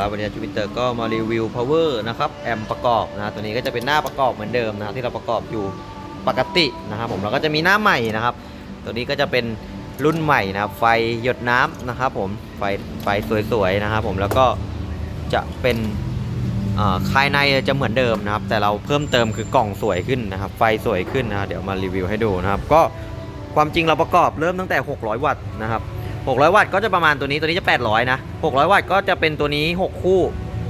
ครับวันนี้จูปิเตอร์ก็มารีวิว power นะครับแอมประกอบนะตัวนี้ก็จะเป็นหน้าประกอบเหมือนเดิมนะที่เราประกอบอยู่ปกตินะครับผมแล้วก็จะมีหน้าใหม่นะครับ ตัวนี้ก็จะเป็นรุ่นใหม่นะครับ ไฟหยดน้ำนะครับผมไฟไฟสวยๆนะครับผมแล้วก็จะเป็นอ่าภายในจะเหมือนเดิมนะครับ แต่เราเพิ่มเติมคือกล่องสวยขึ้นนะครับ ไฟสวยขึ้นนะเดี๋ยวมารีวิวให้ดูนะครับ ก็ความจริงเราประกอบเริ่มตั้งแต่ 600 วัตต์นะครับ 600 วัตต์ก็จะประมาณตัวนี้ตัวนี้จะ 800 นะ 600 วัตต์ก็จะเป็นตัวนี้ 6 คู่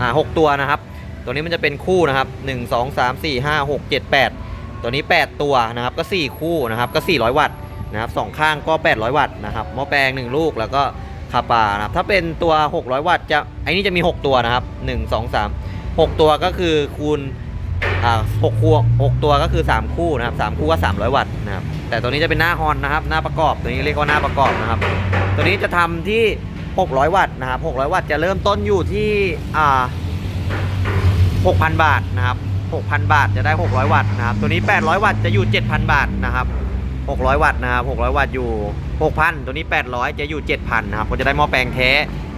อ่า6ตัวนะครับ ตัวนี้มันจะเป็นคู่นะครับ 1 2 3 4 5 6 7 8 ตัวนี้ 8 ตัวนะครับก็ 4 คู่นะครับก็ 400 วัตต์นะครับสองข้างก็ 800 วัตต์นะครับหม้อแปลง 1 ลูกแล้วก็คาปานะครับถ้าเป็นตัว 600 วัตต์จะไอ้นี่จะมี 6 ตัวนะครับ 1 2 3 6 ตัวก็คือคูณอ่า6คู่6ตัวก็คือ 3 คู่นะครับ3คู่ก็300 วัตต์นะครับแต่ตัวนี้จะเป็นหน้าฮอนนะครับหน้าประกอบตัวนี้เรียกว่าหน้าประกอบนะครับ ตัวนี้จะทำที่ 600 วัตต์นะครับ 600 วัตต์จะเริ่มต้นอยู่ที่อ่า6,000 บาทนะครับ 6,000 บาทจะได้ 600 วัตต์นะครับ ตัวนี้ 800 วัตต์จะอยู่ 7,000 บาทนะครับ 600 วัตต์นะครับ 600 วัตต์อยู่ 6,000 ตัวนี้ 800 จะอยู่ 7,000 นะครับก็จะได้หม้อแปลงแท้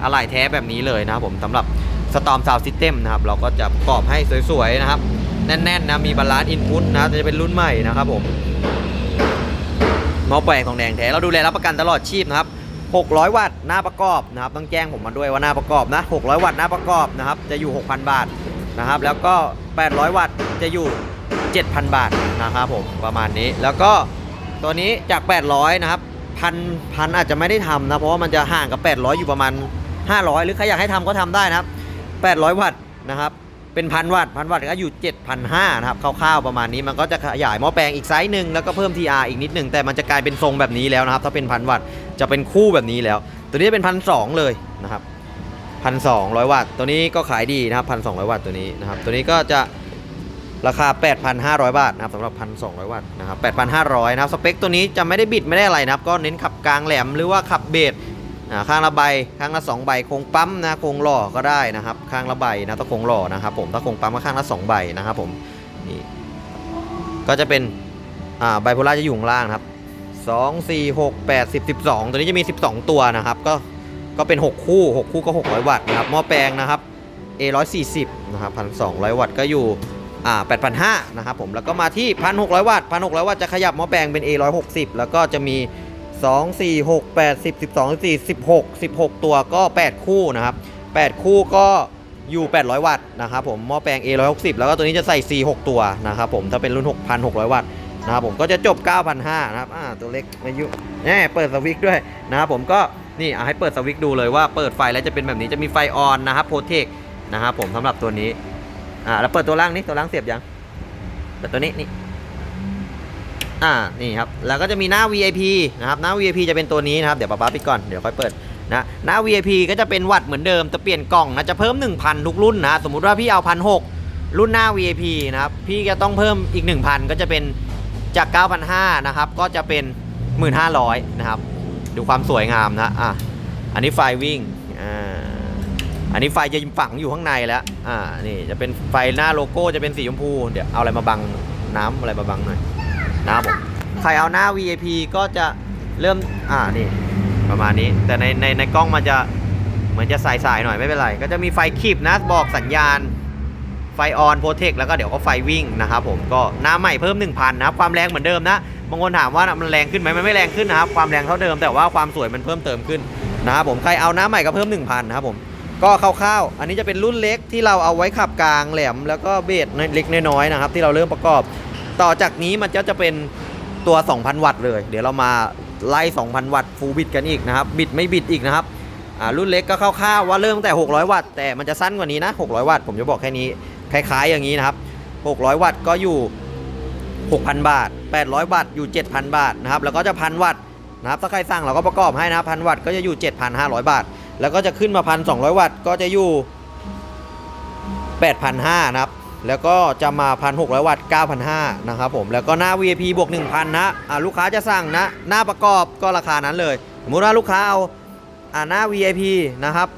อะไหล่แท้แบบนี้เลยนะครับผมสำหรับ Storm Sound System นะครับ เราก็จะประกอบให้สวยๆนะครับ แน่นๆนะมีบาลานซ์อินพุตนะจะเป็นรุ่นใหม่นะครับผมหม้อแปลงทองแดงแท้เราดูแลรับประกันตลอดชีพนะครับ 600 วัตต์หน้าประกอบนะครับต้องแจ้งผมมาด้วยว่าหน้าประกอบนะ 600 วัตต์หน้าประกอบนะครับจะอยู่ 6,000 บาทนะครับ แล้วก็ 800 วัตต์จะอยู่ 7,000 บาทนะครับผมประมาณนี้ แล้วก็ตัวนี้จาก 800 นะครับพันพันอาจจะไม่ได้ทำนะเพราะว่ามันจะห่างกับ 800 อยู่ประมาณ 500 หรือใครอยากให้ทำก็ทำได้นะครับ 800 วัตต์นะครับเป็นพันวัตต์พันวัตต์ก็อยู่ 7,500นะครับคร่าวๆประมาณนี้มันก็จะขยายหม้อแปลงอีกไซส์หนึ่งแล้วก็เพิ่ม TR อีกนิดหนึ่งแต่มันจะกลายเป็นทรงแบบนี้แล้วนะครับ ถ้าเป็นพันวัตต์ จะเป็นคู่แบบนี้แล้ว ตัวนี้เป็นพันสองเลยนะครับพันสองร้อยวัตต์ตัวนี้ก็ขายดีนะครับพันสองร้อยวัตต์ตัวนี้นะครับ ตัวนี้ก็จะราคา 8,500 บาทนะครับสำหรับ 1,200 วัตต์นะครับ 8,500 นะครับ สเปคตัวนี้จะไม่ได้บิดไม่ได้อะไรนะครับ ก็เน้นขับกลางแหลมหรือว่าขับเบสอ่าข้างละใบข้างละ2ใบโครงปั๊มนะโครงหล่อก็ได้นะครับ ข้างละใบนะถ้าโครงหล่อนะครับผมถ้าโครงปั๊มก็ข้างละ2ใบนะครับผมนี่ก็จะเป็นอ่าไบโพล่าจะอยู่ข้างล่างนะครับ 2 4 6 8 10 12 ตัวนี้จะมี 12 ตัวนะครับ ก็ก็เป็น 6 คู่ 6 คู่ก็ 600 วัตต์นะครับหม้อแปลงนะครับ A 140 นะครับ 1,200 วัตต์ก็อยู่อ่า8,500นะครับผมแล้วก็มาที่ 1,600 วัตต์ 1,600 วัตต์จะขยับหม้อแปลงเป็น A 160 แล้วก็จะมี 2 4 6 8 10 12 14 16 16 ตัวก็ 8 คู่นะครับ 8 คู่ก็อยู่ 800 วัตต์นะครับผมหม้อแปลง A 160 แล้วก็ตัวนี้จะใส่ C 6 ตัวนะครับผมถ้าเป็นรุ่น 6,600 วัตต์ นะครับผมก็จะจบ 9,500นะครับอ่าตัวเล็กไม่ยุ่งแน่เปิดสวิตช์ด้วยนะครับผมก็นี่อะให้เปิดสวิตช์ดูเลยว่าเปิดไฟแล้วจะเป็นแบบนี้จะมีไฟออนนะครับโพเทคนะครับผมสำหรับตัวนี้อ่าแล้วเปิดตัวล่างนี้ตัวล่างเสียบยังเปิดตัวนี้นี่อ่านี่ครับแล้วก็จะมีหน้า VIP นะครับหน้า VIP จะเป็นตัวนี้นะครับเดี๋ยวป๊าป๊าปิดก่อนเดี๋ยวค่อยเปิดนะหน้า VIP ก็จะเป็นวัตเหมือนเดิมแต่เปลี่ยนกล่องนะจะเพิ่ม 1,000 ทุกรุ่นนะสมมุติว่าพี่เอา1,600รุ่นหน้า VIP นะครับพี่จะต้องเพิ่มอีก 1,000 ก็จะเป็น จาก 9,500 นะครับ ก็จะเป็น 1,500 นะครับ ดูความสวยงามนะอะอันนี้ไฟวิ่งอ่าอันนี้ไฟจะฝังอยู่ข้างในแล้วอ่านี่จะเป็นไฟหน้าโลโก้จะเป็นสีชมพู เดี๋ยวเอาอะไรมาบังน้ำอะไรมาบังหน่อยนะครับใครเอาหน้า VIP ก็จะเริ่มอ่านี่ประมาณนี้ แต่ในในในกล้องมันจะเหมือนจะสายๆหน่อยไม่เป็นไร ก็จะมีไฟขีบนะบอกสัญญาณ ไฟออนโปรเทคแล้วก็เดี๋ยวก็ไฟวิ่งนะครับผมก็หน้าใหม่เพิ่ม 1,000นะครับความแรงเหมือนเดิมนะบางคนถามว่ามันแรงขึ้นไหมมันไม่แรงขึ้นนะครับความแรงเท่าเดิมแต่ว่าความสวยมันเพิ่มเติมขึ้นนะครับผมใครเอาหน้าใหม่ก็เพิ่ม 1,000นะครับผมก็คร่าวๆ อันนี้จะเป็นรุ่นเล็กที่เราเอาไว้ขับกลางแหลม แล้วก็เบสเล็กน้อยๆนะครับ ที่เราเริ่มประกอบ ต่อจากนี้มันจะจะเป็นตัว 2,000 วัตต์เลย เดี๋ยวเรามาไล่ 2,000 วัตต์ฟูลบิดกันอีกนะครับ บิดไม่บิดอีกนะครับรุ่นเล็กก็คร่าวๆว่าเริ่มตั้งแต่ 600 วัตต์แต่มันจะสั้นกว่านี้นะ 600 วัตต์ผมจะบอกแค่นี้ คล้ายๆอย่างนี้นะครับ 600 วัตต์ก็อยู่ 6,000 บาท 800 วัตต์อยู่ 7,000 บาทนะครับ แล้วก็จะพันวัตต์นะครับ ถ้าใครสั่งเราก็ประกอบให้นะครับพันวัตต์ก็จะอยู่ 7,500 บาท แล้วก็จะขึ้นมา1,200วัตต์ก็จะอยู่ 8,500นะครับ แล้วก็จะมา 1,600 วัตต์ 9,500นะครับผม แล้วก็หน้า VIP บวก 1,000 นะอ่าลูกค้าจะสั่งนะ หน้าประกอบก็ราคานั้นเลย สมมติว่าลูกค้าเอาหน้า VIP นะครับ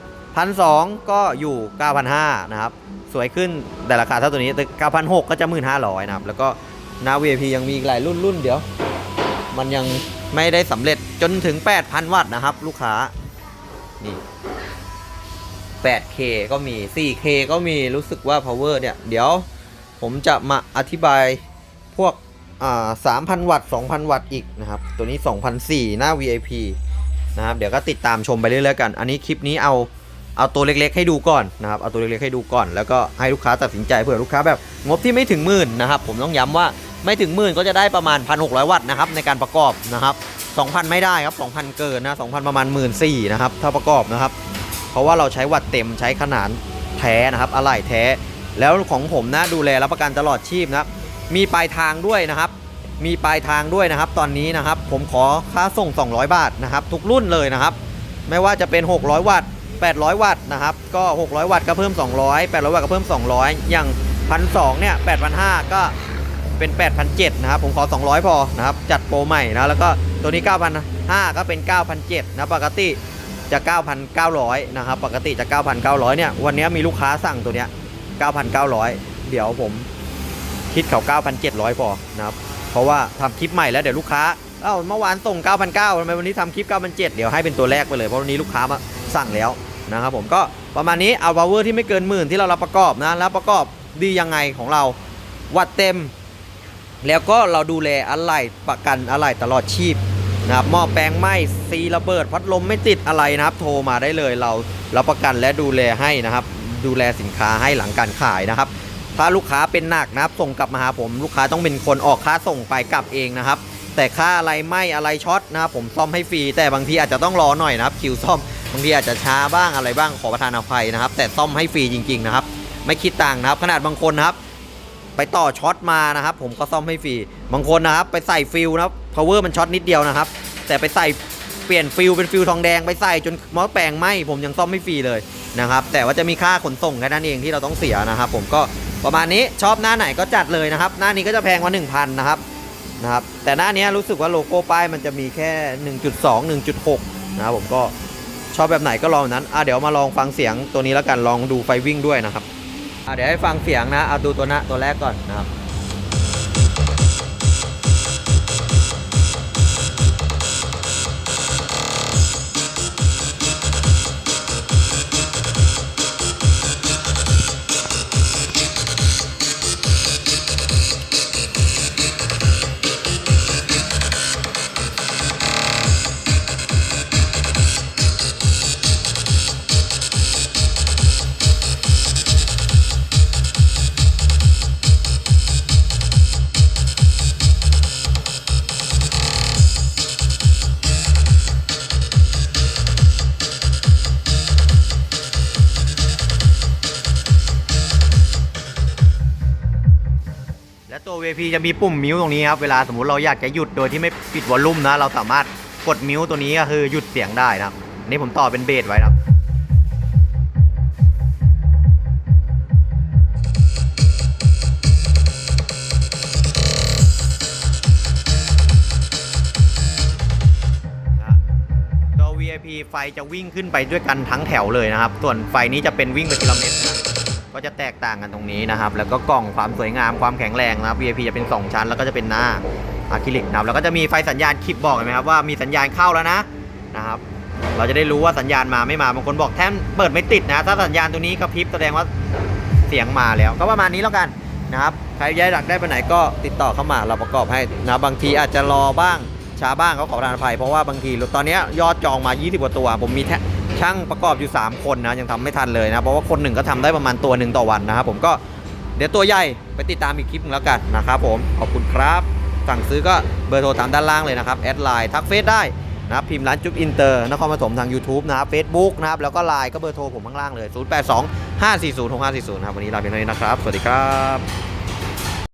1,200ก็อยู่ 9,500นะครับ สวยขึ้นแต่ราคาเท่าตัวนี้แต่9,600 ก็จะ 1,500นะครับ แล้วก็หน้า VIP ยังมีอีกหลายรุ่นรุ่นเดี๋ยว มันยังไม่ได้สำเร็จจนถึง 8,000 วัตต์นะครับ ลูกค้า นี่ 8K ก็มี 4K ก็มีรู้สึกว่า power เนี่ย เดี๋ยวผมจะมาอธิบายพวกอ่า3,000วัตต์2,000วัตต์อีกนะครับ ตัวนี้2,004หน้า VIP นะครับ เดี๋ยวก็ติดตามชมไปเรื่อยๆกัน อันนี้คลิปนี้เอา เอาตัวเล็กๆให้ดูก่อนนะครับเอาตัวเล็กๆให้ดูก่อน แล้วก็ให้ลูกค้าตัดสินใจเผื่อลูกค้าแบบงบที่ไม่ถึงหมื่นนะครับผมต้องย้ำว่าไม่ถึงหมื่นก็จะได้ประมาณ 1,600 วัตต์นะครับในการประกอบนะครับ2,000 ไม่ได้ครับ 2,000 เกินนะ2,000 ประมาณ 1 4ื่นนะครับถ้าประกอบนะครับ เพราะว่าเราใช้วัตต์เต็มใช้ขนาดแท้นะครับอะไหล่แท้ แล้วของผมนะดูแลรับประกันตลอดชีพนะครับมีปลายทางด้วยนะครับ มีปลายทางด้วยนะครับ ตอนนี้นะครับ ผมขอค่าส่ง 200 บาทนะครับ ทุกรุ่นเลยนะครับ ไม่ว่าจะเป็น 600 วัตต์ 800 วัตต์นะครับ ก็ 600 วัตต์ก็เพิ่ม 200 800 วัตต์ก็เพิ่ม 200 อย่าง 1,200 เนี่ย 8,500 ก็เป็น 8,700 นะครับ ผมขอ 200 พอนะครับ จัดโปรใหม่นะ แล้วก็ตัวนี้ 9,500 ก็เป็น 9,700 นะปกติจะ 9,900 นะครับ ปกติจะ 9,900 เนี่ย วันนี้มีลูกค้าสั่งตัวเนี้ย 9,900 เดี๋ยวผมคิดเขา 9,700 พอนะครับ เพราะว่าทำคลิปใหม่แล้วเดี๋ยวลูกค้าเอ้าเมื่อวานส่ง 9,900ทำไมวันนี้ทำคลิป 9,700 เดี๋ยวให้เป็นตัวแรกไปเลย เพราะวันนี้ลูกค้ามาสั่งแล้ว นะครับผมก็ประมาณนี้เอา power ที่ไม่เกินหมื่นที่เรารับประกอบนะแล้วประกอบดียังไงของเราวัดเต็ม แล้วก็เราดูแลอะไหล่ประกันอะไหล่ตลอดชีพนะครับหม้อแปลงไหม้ซีระเบิด พัดลมไม่ติดอะไรนะครับ โทรมาได้เลยเราเรับประกันและดูแลให้นะครับ ดูแลสินค้าให้หลังการขายนะครับ ถ้าลูกค้าเป็นหนักนะครับ ส่งกลับมาหาผม ลูกค้าต้องเป็นคนออกค่าส่งไปกลับเองนะครับ แต่ค่าอะไรไหม้อะไรช็อตนะครับผมซ่อมให้ฟรีแต่บางทีอาจจะต้องรอหน่อยนะครับคิวซ่อมางทีอาจจะช้าบ้างอะไรบ้างขอประทานอภัยนะครับ แต่ซ่อมให้ฟรีจริง ๆ นะครับ ไม่คิดตังค์นะครับ ขนาดบางคนนะครับ ไปต่อช็อตมานะครับ ผมก็ซ่อมให้ฟรีบางคนนะครับ ไปใส่ฟิลนะครับ power มันช็อตนิดเดียวนะครับ แต่ไปใส่เปลี่ยนฟิลเป็นฟิลทองแดงไปใส่จนมอแปลงไหมผมยังซ่อมไม่ฟรีเลยนะครับ แต่ว่าจะมีค่าขนส่งแค่นั้นเองที่เราต้องเสียนะครับ ผมก็ประมาณนี้ชอบหน้าไหนก็จัดเลยนะครับ หน้านี้ก็จะแพงกว่า1,000นะครับนะครับแต่หน้านี้รู้สึกว่าโลโก้ป้ายมันจะมีแค่ 1.2 1.6 นะครับผมก็ ชอบแบบไหนก็ลองนั้นอะเดี๋ยวมาลองฟังเสียงตัวนี้แล้วกันลองดูไฟวิ่งด้วยนะครับอะเดี๋ยวให้ฟังเสียงนะเอาดูตัวหน้าตัวแรกก่อนนะครับ VIP จะมีปุ่มมิวตรงนี้ครับ เวลาสมมติเราอยากจะหยุดโดยที่ไม่ปิดวอลลุ่มนะ เราสามารถกดมิวตัวนี้ก็คือหยุดเสียงได้นะครับอันนี้ผมต่อเป็นเบสไว้นะครับตัว VIP ไฟจะวิ่งขึ้นไปด้วยกันทั้งแถวเลยนะครับ ส่วนไฟนี้จะเป็นวิ่งไปทีละเม็ดนะ ก็จะแตกต่างกันตรงนี้นะครับ แล้วก็กล่องความสวยงามความแข็งแรงนะครับ VIP จะเป็น 2 ชั้น แล้วก็จะเป็นหน้าอะคริลิกนะครับแล้วก็จะมีไฟสัญญาณคลิปบอกเห็นไหมครับว่ามีสัญญาณเข้าแล้วนะนะครับ เราจะได้รู้ว่าสัญญาณมาไม่มาบางคนบอกแท่นเปิดไม่ติดนะ ถ้าสัญญาณตัวนี้กระพริบแสดงว่าเสียงมาแล้ว ก็ประมาณนี้แล้วกันนะครับใครย้ายหลักได้ไปไหนก็ติดต่อเข้ามาเราประกอบให้นะบางทีอาจจะรอบ้างช้าบ้างก็ขอประทานอภัยเพราะว่าบางทีตอนเนี้ยยอดจองมา 20กว่าตัว ผมมีแท่ ช่างประกอบอยู่ 3 คนนะยังทำไม่ทันเลยนะ เพราะว่าคนหนึ่งก็ทำได้ประมาณตัวหนึ่งต่อวันนะครับผมก็เดี๋ยวตัวใหญ่ไปติดตามอีกคลิปนึงแล้วกันนะครับผมขอบคุณครับ สั่งซื้อก็เบอร์โทรตามด้านล่างเลยนะครับแอดไลน์ทักเฟซได้นะพิมพ์ร้านจุ๊บอินเตอร์นครปฐมทาง YouTube นะครับเฟซบุ๊กนะครับแล้วก็ไลน์ก็เบอร์โทรผมข้างล่างเลย 082 540 6540นะครับวันนี้ลาไปเท่านี้นะครับ สวัสดีครับ